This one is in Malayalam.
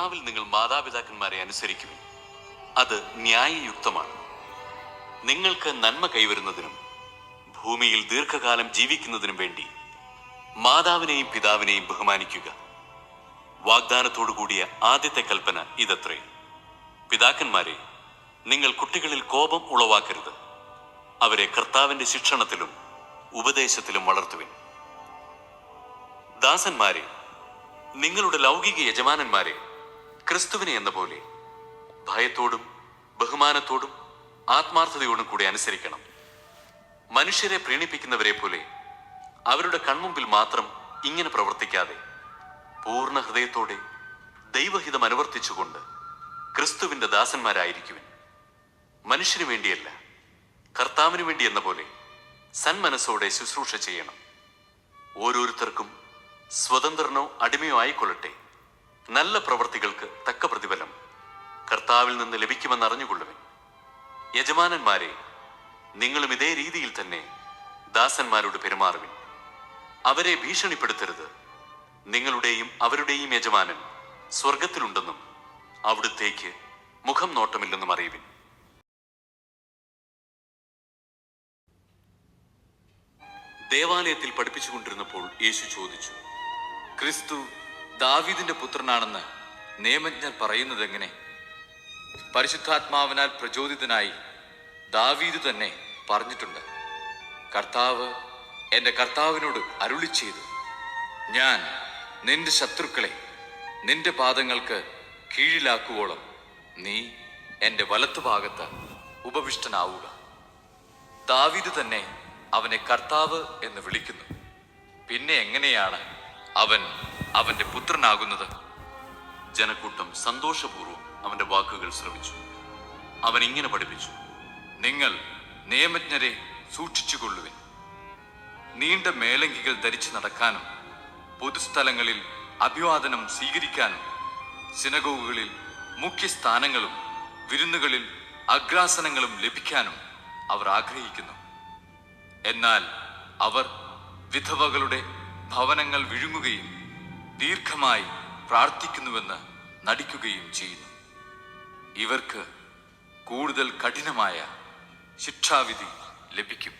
കർത്താവിൽ നിങ്ങൾ മാതാപിതാക്കന്മാരെ അനുസരിക്കും അത് ന്യായയുക്തമാണ്. നിങ്ങൾക്ക് നന്മ കൈവരുന്നതിനും ഭൂമിയിൽ ദീർഘകാലം ജീവിക്കുന്നതിനും വേണ്ടി മാതാവിനെയും പിതാവിനെയും ബഹുമാനിക്കുക. വാഗ്ദാനത്തോടു കൂടിയ ആദ്യത്തെ കൽപ്പന ഇതത്രേ. പിതാക്കന്മാരെ നിങ്ങൾ കുട്ടികളിൽ കോപം ഉളവാക്കരുത്. അവരെ കർത്താവിന്റെ ശിക്ഷണത്തിലും ഉപദേശത്തിലും വളർത്തുവിൻ. ദാസന്മാരെ നിങ്ങളുടെ ലൗകിക യജമാനന്മാരെ ക്രിസ്തുവിനെ എന്ന പോലെ ഭയത്തോടും ബഹുമാനത്തോടും ആത്മാർത്ഥതയോടും കൂടി അനുസരിക്കണം. മനുഷ്യരെ പ്രീണിപ്പിക്കുന്നവരെ പോലെ അവരുടെ കൺമുമ്പിൽ മാത്രം ഇങ്ങനെ പ്രവർത്തിക്കാതെ പൂർണ ഹൃദയത്തോടെ ദൈവഹിതം അനുവർത്തിച്ചുകൊണ്ട് ക്രിസ്തുവിന്റെ ദാസന്മാരായിരിക്കുവിൻ. മനുഷ്യനു വേണ്ടിയല്ല കർത്താവിനു വേണ്ടി എന്ന പോലെ സന്മനസ്സോടെ ശുശ്രൂഷ ചെയ്യണം. ഓരോരുത്തർക്കും സ്വതന്ത്രനോ അടിമയോ ആയിക്കൊള്ളട്ടെ. നല്ല പ്രവൃത്തികൾക്ക് തക്ക പ്രതിഫലം. കർത്താവിൽ നിന്ന് ലഭിക്കുമെന്ന് അറിഞ്ഞുകൊള്ളുവിൻ. യജമാനന്മാരെ നിങ്ങളും ഇതേ രീതിയിൽ തന്നെ ദാസന്മാരോട് പെരുമാറുവിൻ. അവരെ ഭീഷണിപ്പെടുത്തരുത്. നിങ്ങളുടെയും അവരുടെയും യജമാനൻ സ്വർഗത്തിലുണ്ടെന്നും അവിടുത്തേക്ക് മുഖം നോട്ടമില്ലെന്നും അറിയുവിൻ. ദേവാലയത്തിൽ പഠിപ്പിച്ചുകൊണ്ടിരുന്നപ്പോൾ യേശു ചോദിച്ചു ക്രിസ്തു ദാവീദിന്റെ പുത്രനാണെന്ന് നിയമജ്ഞർ പറയുന്നത് എങ്ങനെ? പരിശുദ്ധാത്മാവിനാൽ പ്രചോദിതനായി ദാവീദ് തന്നെ പറഞ്ഞിട്ടുണ്ട്. കർത്താവ് എന്റെ കർത്താവിനോട് അരുളി ചെയ്തു. ഞാൻ നിന്റെ ശത്രുക്കളെ നിന്റെ പാദങ്ങൾക്ക് കീഴിലാക്കുവോളം നീ എന്റെ വലത്തുഭാഗത്ത് ഉപവിഷ്ടനാവുക. ദാവീദ് തന്നെ അവനെ കർത്താവ് എന്ന് വിളിക്കുന്നു. പിന്നെ എങ്ങനെയാണ് അവൻ അവന്റെ പുത്രനാകുന്നത്. ജനക്കൂട്ടം സന്തോഷപൂർവം അവന്റെ വാക്കുകൾ ശ്രമിച്ചു അവൻ ഇങ്ങനെ പഠിപ്പിച്ചു. നിങ്ങൾ നിയമജ്ഞരെ സൂക്ഷിച്ചുകൊള്ളുവിൻ. നീണ്ട മേലങ്കികൾ ധരിച്ചു നടക്കാനും പൊതുസ്ഥലങ്ങളിൽ അഭിവാദനം സ്വീകരിക്കാനും സിനഗോഗുകളിൽ മുഖ്യസ്ഥാനങ്ങളും വിരുന്നുകളിൽ അഗ്രാസനങ്ങളും ലഭിക്കാനും അവർ ആഗ്രഹിക്കുന്നു. എന്നാൽ അവർ വിധവകളുടെ ഭവനങ്ങൾ വിഴുങ്ങുകയും ദീർഘമായി പ്രാർത്ഥിക്കുന്നുവെന്ന് നടിക്കുകയും ചെയ്യുന്നു. ഇവർക്ക് കൂടുതൽ കഠിനമായ ശിക്ഷാവിധി ലഭിക്കും.